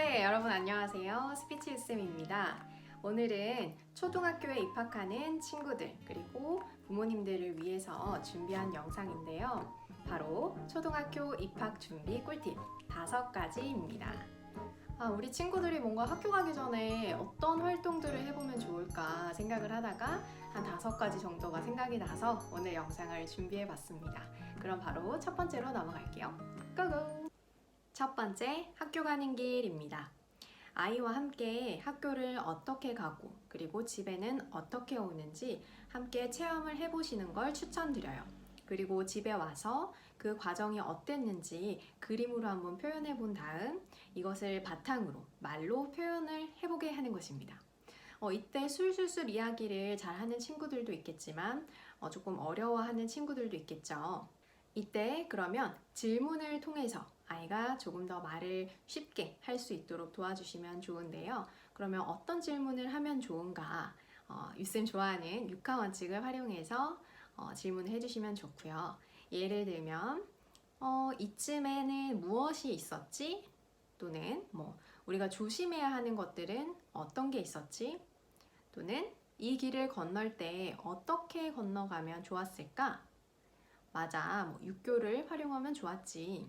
네, 여러분 안녕하세요. 스피치 유쌤입니다. 오늘은 초등학교에 입학하는 친구들 그리고 부모님들을 위해서 준비한 영상인데요. 바로 초등학교 입학 준비 꿀팁 다섯 가지입니다. 아, 우리 친구들이 뭔가 학교 가기 전에 어떤 활동들을 해보면 좋을까 생각을 하다가 한 다섯 가지 정도가 생각이 나서 오늘 영상을 준비해 봤습니다. 그럼 바로 첫 번째로 넘어갈게요. 고고! 첫 번째, 학교 가는 길입니다. 아이와 함께 학교를 어떻게 가고 그리고 집에는 어떻게 오는지 함께 체험을 해보시는 걸 추천드려요. 그리고 집에 와서 그 과정이 어땠는지 그림으로 한번 표현해 본 다음 이것을 바탕으로 말로 표현을 해보게 하는 것입니다. 어, 이때 술술술 이야기를 잘 하는 친구들도 있겠지만 어, 조금 어려워하는 친구들도 있겠죠. 이때 그러면 질문을 통해서 아이가 조금 더 말을 쉽게 할 수 있도록 도와주시면 좋은데요. 그러면 어떤 질문을 하면 좋은가? 어, 유쌤 좋아하는 육하 원칙을 활용해서 어, 질문을 해주시면 좋고요. 예를 들면 어, 이쯤에는 무엇이 있었지? 또는 뭐 우리가 조심해야 하는 것들은 어떤 게 있었지? 또는 이 길을 건널 때 어떻게 건너가면 좋았을까? 맞아, 뭐 육교를 활용하면 좋았지.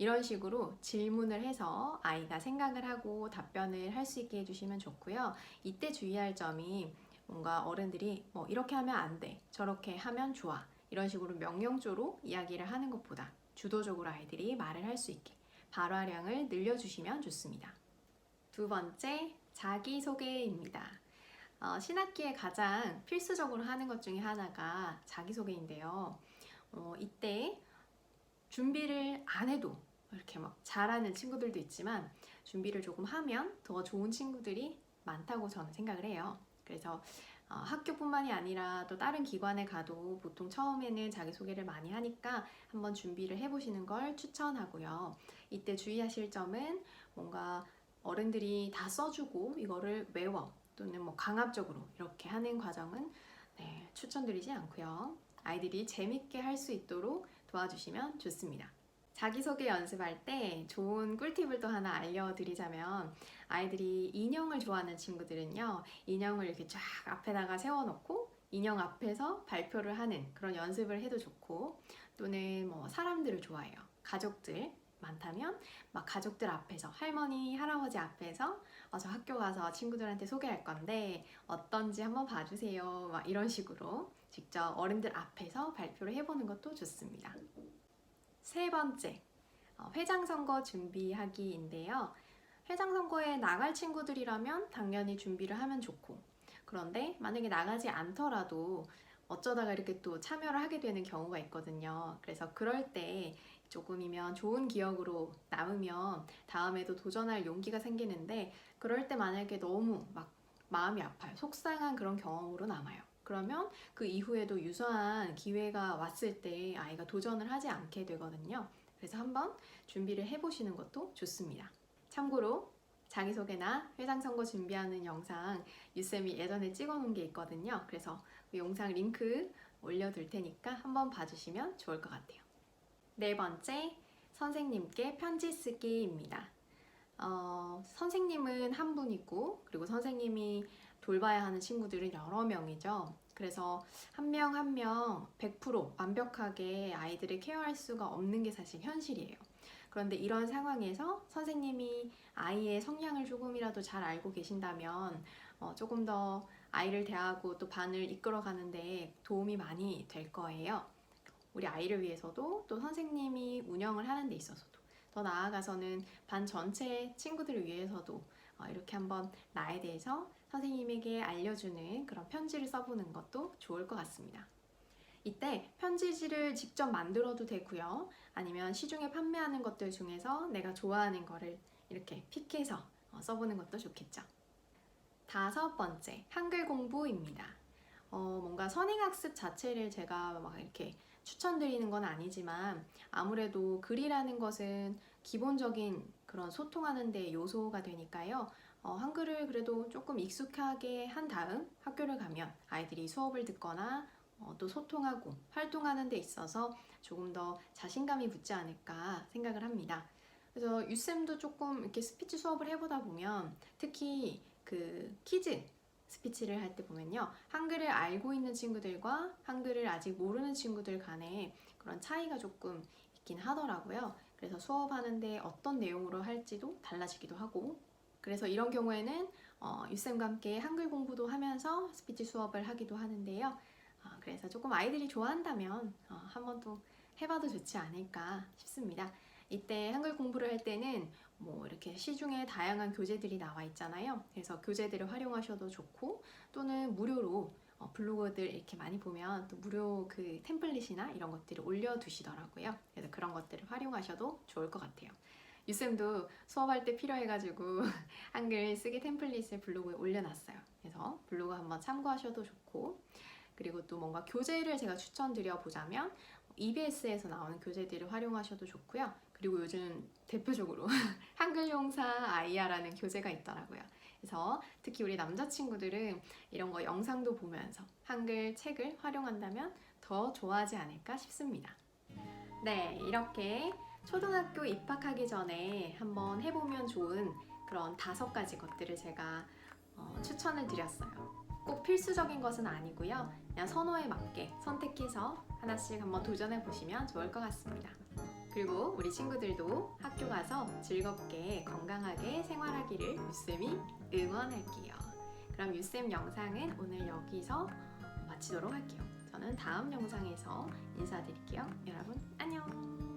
이런 식으로 질문을 해서 아이가 생각을 하고 답변을 할 수 있게 해주시면 좋고요. 이때 주의할 점이 뭔가 어른들이 뭐 이렇게 하면 안 돼, 저렇게 하면 좋아. 이런 식으로 명령조로 이야기를 하는 것보다 주도적으로 아이들이 말을 할 수 있게 발화량을 늘려주시면 좋습니다. 두 번째, 자기소개입니다. 어, 신학기에 가장 필수적으로 하는 것 중에 하나가 자기소개인데요. 어, 이때 준비를 안 해도 이렇게 막 잘하는 친구들도 있지만 준비를 조금 하면 더 좋은 친구들이 많다고 저는 생각을 해요. 그래서 어, 학교뿐만이 아니라 또 다른 기관에 가도 보통 처음에는 자기소개를 많이 하니까 한번 준비를 해보시는 걸 추천하고요. 이때 주의하실 점은 뭔가 어른들이 다 써주고 이거를 외워 또는 뭐 강압적으로 이렇게 하는 과정은 네, 추천드리지 않고요. 아이들이 재밌게 할 수 있도록 도와주시면 좋습니다. 자기소개 연습할 때 좋은 꿀팁을 또 하나 알려드리자면 아이들이 인형을 좋아하는 친구들은요 인형을 이렇게 쫙 앞에다가 세워놓고 인형 앞에서 발표를 하는 그런 연습을 해도 좋고 또는 뭐 사람들을 좋아해요 가족들 많다면 막 가족들 앞에서 할머니 할아버지 앞에서 어, 저 학교 가서 친구들한테 소개할 건데 어떤지 한번 봐주세요 막 이런 식으로 직접 어른들 앞에서 발표를 해보는 것도 좋습니다. 세 번째, 어, 회장 선거 준비하기인데요. 회장 선거에 나갈 친구들이라면 당연히 준비를 하면 좋고, 그런데 만약에 나가지 않더라도 어쩌다가 이렇게 또 참여를 하게 되는 경우가 있거든요. 그래서 그럴 때 조금이면 좋은 기억으로 남으면 다음에도 도전할 용기가 생기는데, 그럴 때 만약에 너무 막 마음이 아파요. 속상한 그런 경험으로 남아요. 그러면 그 이후에도 유사한 기회가 왔을 때 아이가 도전을 하지 않게 되거든요. 그래서 한번 준비를 해보시는 것도 좋습니다. 참고로 자기소개나 회장 선거 준비하는 영상 유쌤이 예전에 찍어놓은 게 있거든요. 그래서 그 영상 링크 올려둘 테니까 한번 봐주시면 좋을 것 같아요. 네 번째, 선생님께 편지 쓰기입니다. 어, 선생님은 한 분이고, 그리고 선생님이 돌봐야 하는 친구들은 여러 명이죠. 그래서 한 명 한 명 100% 완벽하게 아이들을 케어할 수가 없는 게 사실 현실이에요. 그런데 이런 상황에서 선생님이 아이의 성향을 조금이라도 잘 알고 계신다면 어, 조금 더 아이를 대하고 또 반을 이끌어 가는데 도움이 많이 될 거예요. 우리 아이를 위해서도 또 선생님이 운영을 하는 데 있어서도 더 나아가서는 반 전체 친구들을 위해서도 어, 이렇게 한번 나에 대해서 선생님에게 알려주는 그런 편지를 써보는 것도 좋을 것 같습니다. 이때 편지지를 직접 만들어도 되고요. 아니면 시중에 판매하는 것들 중에서 내가 좋아하는 거를 이렇게 픽해서 어, 써보는 것도 좋겠죠. 다섯 번째, 한글 공부입니다. 어, 뭔가 선행학습 자체를 제가 막 이렇게 추천드리는 건 아니지만 아무래도 글이라는 것은 기본적인 그런 소통하는 데 요소가 되니까요. 어, 한글을 그래도 조금 익숙하게 한 다음 학교를 가면 아이들이 수업을 듣거나 어, 또 소통하고 활동하는 데 있어서 조금 더 자신감이 붙지 않을까 생각을 합니다. 그래서 유쌤도 조금 이렇게 스피치 수업을 해보다 보면 특히 그 키즈 스피치를 할 때 보면요. 한글을 알고 있는 친구들과 한글을 아직 모르는 친구들 간에 그런 차이가 조금 있긴 하더라고요. 그래서 수업하는데 어떤 내용으로 할지도 달라지기도 하고 그래서 이런 경우에는 어, 유쌤과 함께 한글 공부도 하면서 스피치 수업을 하기도 하는데요. 어, 그래서 조금 아이들이 좋아한다면 어, 한번 또 해봐도 좋지 않을까 싶습니다. 이때 한글 공부를 할 때는 뭐 이렇게 시중에 다양한 교재들이 나와 있잖아요. 그래서 교재들을 활용하셔도 좋고 또는 무료로 어, 블로그들 이렇게 많이 보면 또 무료 그 템플릿이나 이런 것들을 올려두시더라고요. 그래서 그런 것들을 활용하셔도 좋을 것 같아요. 유쌤도 수업할 때 필요해가지고 한글 쓰기 템플릿을 블로그에 올려놨어요. 그래서 블로그 한번 참고하셔도 좋고 그리고 또 뭔가 교재를 제가 추천드려 보자면 EBS에서 나오는 교재들을 활용하셔도 좋고요. 그리고 요즘 대표적으로 한글 용사 아이야라는 교재가 있더라고요. 그래서 특히 우리 남자친구들은 이런 거 영상도 보면서 한글 책을 활용한다면 더 좋아하지 않을까 싶습니다. 네, 이렇게 초등학교 입학하기 전에 한번 해보면 좋은 그런 다섯 가지 것들을 제가 어, 추천을 드렸어요. 꼭 필수적인 것은 아니고요. 그냥 선호에 맞게 선택해서 하나씩 한번 도전해 보시면 좋을 것 같습니다. 그리고 우리 친구들도 학교 가서 즐겁게 건강하게 생활하기를 유쌤이 응원할게요. 그럼 유쌤 영상은 오늘 여기서 마치도록 할게요. 저는 다음 영상에서 인사드릴게요. 여러분 안녕.